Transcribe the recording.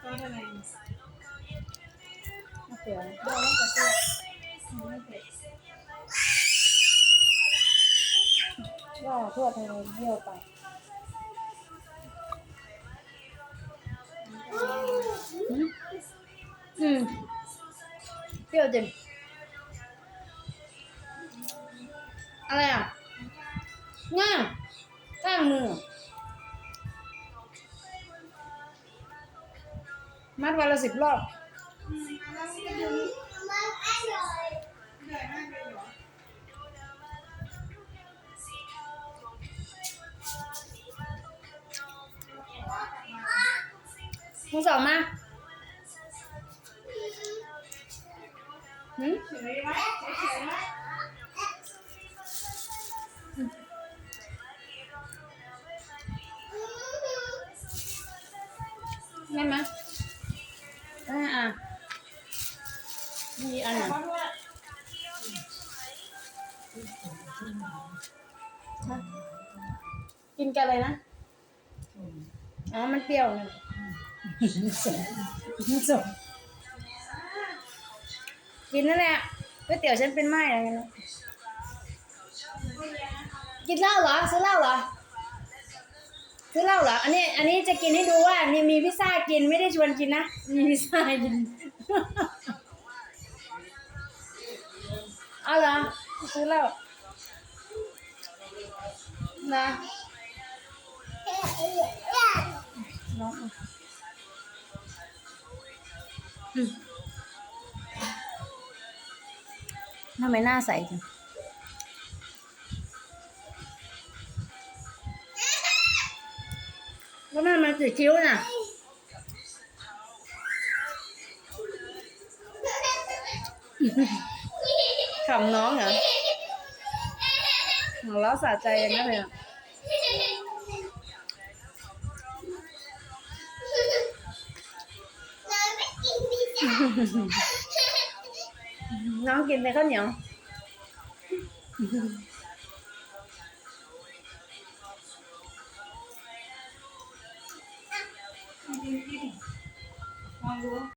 ซอสอะไรมะเขือดองกับเม่เผ็ดว่าทั่วไทยเยี่ยวไปอืมเปรี้ยวจริงอะไรอะง่าข้างมือมัดวันละสิบรอบมึงสองมาหืมเฉยไหมเฉยไหม มีอันไหนเพราะว่ากินกันอะไรนะ อ๋อ มันเปรี้ยวนะสมกินนั่นแหละก๋วยเตี๋ยวฉันเป็นไม้อะไรนะกินเหล้าเหรอซื้อเหล้าเหรอซื้อเหล้าเหรอ อันนี้ อันนี้จะกินให้ดูว่านี่มีพิซซ่ากินไม่ได้ชวนกินนะ มีพิซซ่ากิน เอาเหรอซื้อเหล้านะน้องอะอืมทำไมหน้าใสจังแล้วมันมันติดคิ้วน่ะ ขำน้องเหรอหัวเราะสะใจอย่างนั้นเลยอะน้องกินแต่ข้าวเหนียวลองดู